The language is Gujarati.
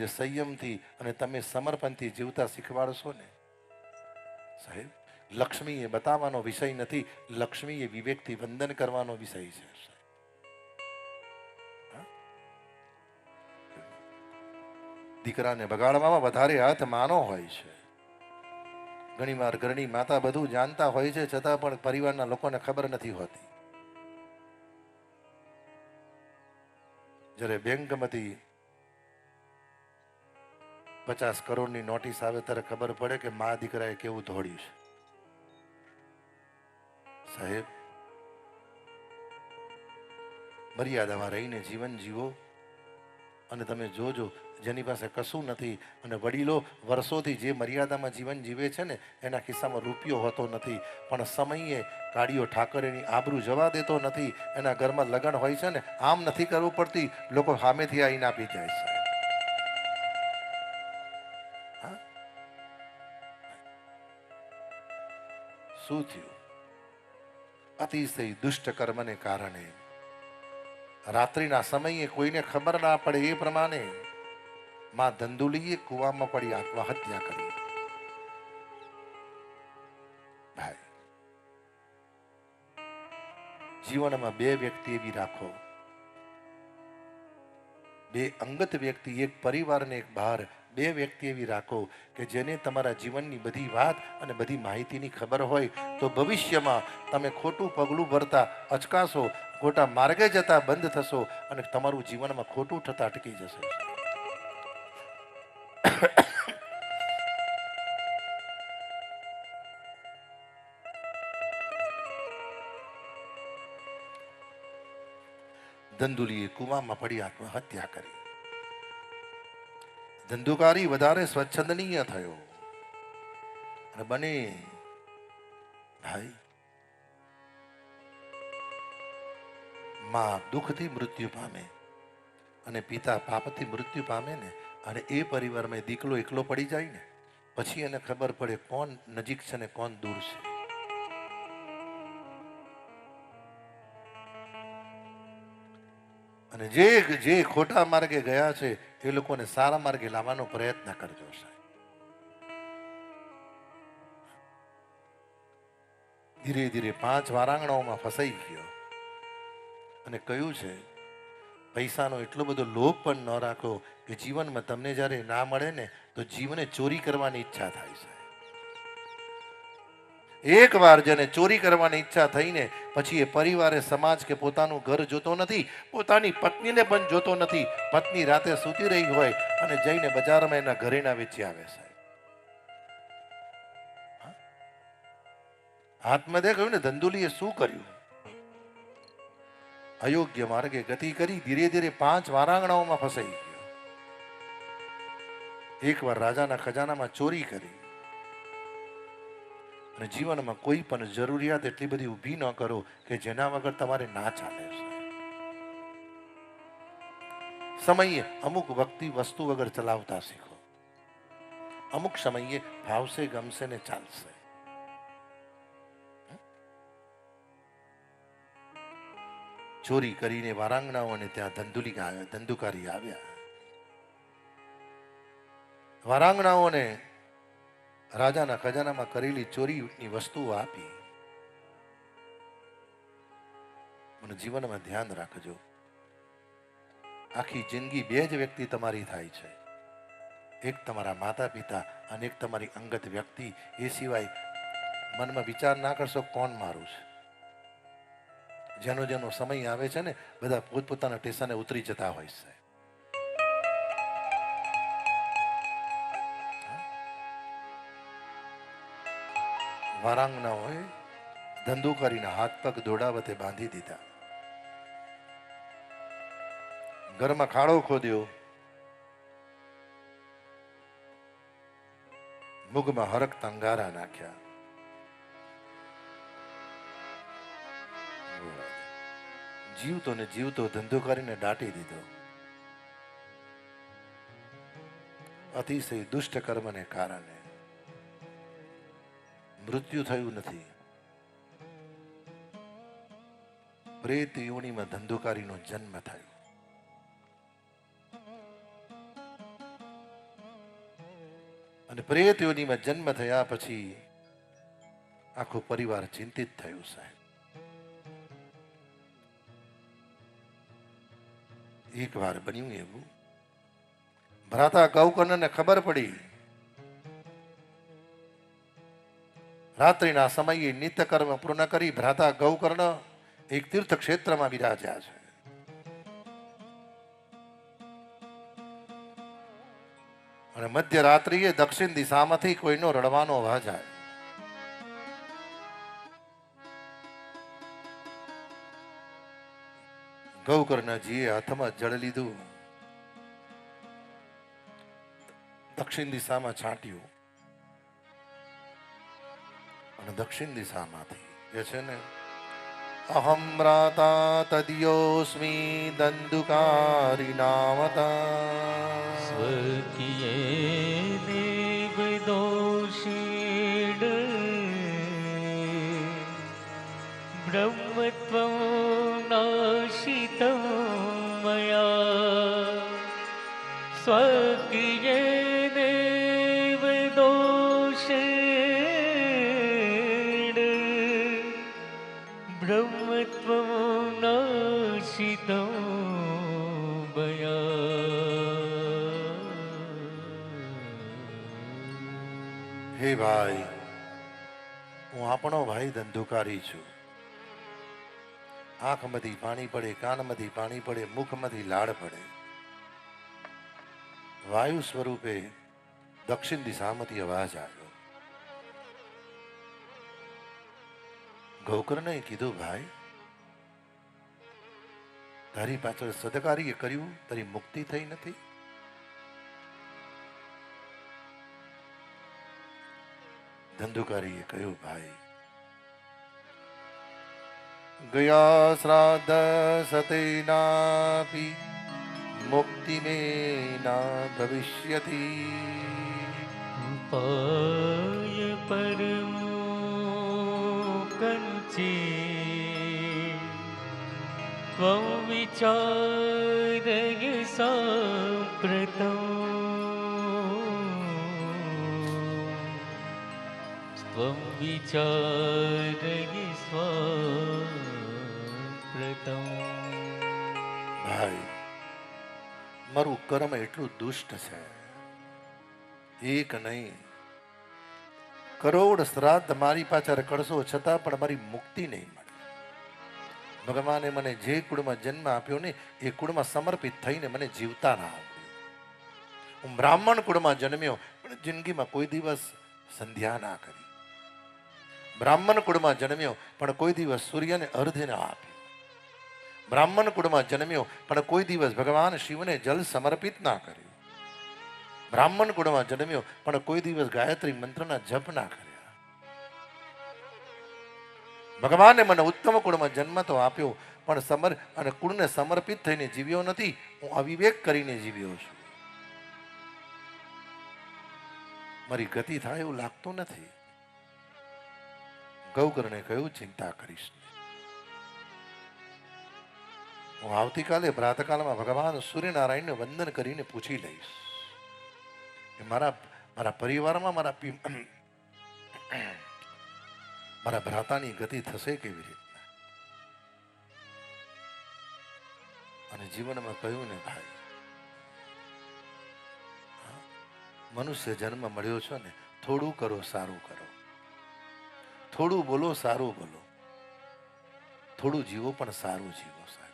જે સંયમથી અને તમે સમર્પણથી જીવતા શીખવાડશો ને? સાહેબ લક્ષ્મી એ બતાવવાનો વિષય નથી લક્ષ્મી એ વિવેકથી વંદન કરવાનો વિષય છે દીકરાને બગાડવામાં વધારે હાથ માનો હોય છે. ઘણીવાર ઘરની માતા બધું જાણતા હોય છે, છતાં પણ પરિવારના લોકોને ખબર નથી હોતી. જ્યારે બેંકમાંથી પચાસ કરોડની નોટિસ આવે ત્યારે ખબર પડે કે મા દીકરાએ કેવું ધોડ્યું છે. સાહેબ, મર્યાદામાં રહીને જીવન જીવો અને તમે જોજો, જેની પાસે કશું નથી અને વડીલો વર્ષોથી જે મર્યાદામાં જીવન જીવે છે ને, એના ખિસ્સામાં રૂપિયો હોતો નથી, પણ સમયે કાળીઓ ઠાકરેની આબરૂ જવા દેતો નથી, એના ઘરમાં લગ્ન હોય છે ને, આમ નથી કરવું પડતી, લોકો સામેથી આવીને આપી જાય છે. શું થયું? અતિશય દુષ્ટ કર્મને કારણે. રાત્રિના સમયે કોઈને ખબર ના પડે એ પ્રમાણે માં ધંધુલીએ કુવામાં પડી આત્મહત્યા કરી. ભાઈ, જીવનમાં બે વ્યક્તિ એવી રાખો. બે અંગત વ્યક્તિ, એક પરિવારને એક બહાર બે વ્યક્તિ એવી રાખો કે જેને તમારા જીવનની બધી વાત અને બધી માહિતીની ખબર હોય, તો ભવિષ્યમાં તમે ખોટું પગલું ભરતા અચકાશો, ખોટા માર્ગે જતા બંધ થશો અને તમારું જીવનમાં ખોટું થતા અટકી જશે. દંદુલીએ કુવામાં પડી આત્મહત્યા કરી. ધંધુકારી વધારે સ્વચ્છંદનીય થયો. અને બને. ભાઈ, માં દુઃખથી મૃત્યુ પામે અને પિતા પાપથી મૃત્યુ પામે ને, અને એ પરિવારમાં દીકલો એકલો પડી જાય ને, પછી એને ખબર પડે કોણ નજીક છે ને કોણ દૂર છે. અને જે જે ખોટા માર્ગે ગયા છે, એ લોકોને સારા માર્ગે લાવવાનો પ્રયત્ન કરજો સાહેબ. ધીરે ધીરે પાંચ વારાંગણાઓમાં ફસાઈ ગયો અને કહ્યું છે, પૈસાનો એટલો બધો લોભ પણ ન રાખો કે જીવનમાં તમને જ્યારે ના મળે ને, તો જીવને ચોરી કરવાની ઈચ્છા થાય છે એક વાર જેને ચોરી કરવાની ઈચ્છા થઈને પછી એ પરિવારે સમાજ કે પોતાનું ઘર જોતો નથી, પોતાની પત્નીને પણ જોતો નથી, પત્ની રાતે સૂતી રહી હોય અને જઈને બજારમાં એના ઘરેણા વેચી આવે છે. હાથમાં દે કહ્યું ને ધંધુલીએ શું કર્યું? અયોગ્ય માર્ગે ગતિ કરી ધીરે ધીરે પાંચ વારાંગણાઓમાં ફસાઈ ગયો. એકવાર રાજાના ખજાનામાં ચોરી કરી. અને જીવનમાં કોઈ પણ જરૂરિયાત એટલી બધી ઊભી ન કરો કે જેના વગર તમારે ના ચાલે. સમયે અમુક વ્યક્તિ વસ્તુ વગર ચલાવતા શીખો. અમુક સમયે ભાવશે, ગમશે ને ચાલશે. ચોરી કરીને વારાંગણાઓ અને ત્યાં ધંધુલી ધંધુકારી આવ્યા. વારાંગણાઓને રાજાના ખજાનામાં કરેલી ચોરીની વસ્તુઓ આપી. મને જીવનમાં ધ્યાન રાખજો. આખી જિંદગી બે જ વ્યક્તિ તમારી થાય છે. એક તમારા માતા પિતા અને એક તમારી અંગત વ્યક્તિ. એ સિવાય મનમાં વિચાર ના કરશો કોણ મારું છે. જેનો જેનો સમય આવે છે ને, બધા પોતપોતાના ટેસાને ઉતરી જતા હોય છે. વારાંગનાઓએ ધંધો કરીને હાથ પગ દોડાવતે બાંધી દીધા. ઘરમાં ખાડો ખોદ્યો. મુગમાં હરક તંગારા નાખ્યા. જીવતો ને જીવતો ધંધો કરીને દાટી દીધો. અતિશય દુષ્ટ કર્મને કારણે. મૃત્યુ થયું નથી. પ્રેત યોનીમાં ધંધુકારીનો જન્મ થયો. અને પ્રેત યોનીમાં જન્મ થયા પછી આખો પરિવાર ચિંતિત થયું સાહેબ એક વાર બન્યું એવું. ભ્રાતા ગૌકર્ણને ખબર પડી રાત્રિના સમયે નિત્ય કર્મ પૂર્ણ કરી ભ્રાતા ગૌકર્ણ એક તીર્થ ક્ષેત્રમાં બિરાજ્યા છે. અને મધ્ય રાત્રિએ દક્ષિણ દિશામાંથી કોઈનો રડવાનો અવાજ આવે. ગૌકર્ણજીએ હાથમાં જળ લીધું. દક્ષિણ દિશામાં છાંટ્યું. અને દક્ષિણ દિશામાંથી જે છે ને, અહમ રાતા તદિયોસ્મી દંદુકારી નામતા સ્વકીય દેવ દોષીડ બ્રહ્મત્વ નાશિતમ. બ્રહ્મત્વનાશિતો બયા હે ભાઈ, હું આપણો ભાઈ ધંધુકારી છું. આંખમાંથી પાણી પડે, કાનમાંથી પાણી પડે, મુખમાંથી લાળ પડે. વાયુ સ્વરૂપે દક્ષિણ દિશામાંથી અવાજ આવે. ગૌકર્ણે કીધું, ભાઈ, તારી પાછળ સદકારીએ કર્યું, તારી મુક્તિ થઈ નથી? ધંધુકારીએ કહ્યું, ભાઈ, ગયા શ્રાદ્ધ સતેનાપી મુક્તિ મે ના ભવિષ્યતિ. પરમો કંચે ત્વં વિચારય સાંપ્રતમ ત્વં વિચારય સ્વાપ્રતમ ભાઈ, મારું કર્મ એટલું દુષ્ટ છે. એક નહીં કરોડ શ્રાદ્ધ મારી પાછળ કરશો છતાં પણ મારી મુક્તિ નહીં મળે. ભગવાને મને જે કુળમાં જન્મ આપ્યો ને એ કુળમાં સમર્પિત થઈને મને જીવતા ના આવડ્યું હું બ્રાહ્મણ કુળમાં જન્મ્યો, પણ જિંદગીમાં કોઈ દિવસ સંધ્યા ના કરી. બ્રાહ્મણ કુળમાં જન્મ્યો, પણ કોઈ દિવસ સૂર્યને અર્ધ ના આપ્યો. બ્રાહ્મણ કુળમાં જન્મ્યો, પણ કોઈ દિવસ ભગવાન શિવને જલ સમર્પિત ના કર્યું. બ્રાહ્મણ કુળમાં જન્મ્યો, પણ કોઈ દિવસ ગાયત્રી મંત્રના જપ ના કર્યા. ભગવાને મને ઉત્તમ કુળમાં જન્મ તો આપ્યો, પણ સમર અને કુળને સમર્પિત થઈને જીવ્યો નથી, હું અવિવેક કરીને જીવ્યો છું. મારી ગતિ થાય એવું લાગતું નથી. ગૌકર્ણે કહ્યું, ચિંતા કરીશ હું આવતીકાલે પ્રાતકાલમાં ભગવાન સૂર્યનારાયણને વંદન કરીને પૂછી લઈશ. મારા મારા પરિવારમાં મારા મારા ભ્રાતાની ગતિ થશે કેવી રીતના? અને જીવનમાં કહ્યું ને ભાઈ મનુષ્ય જન્મ મળ્યો છો ને, થોડું કરો, સારું કરો. થોડું બોલો, સારું બોલો. થોડું જીવો પણ સારું જીવો સાહેબ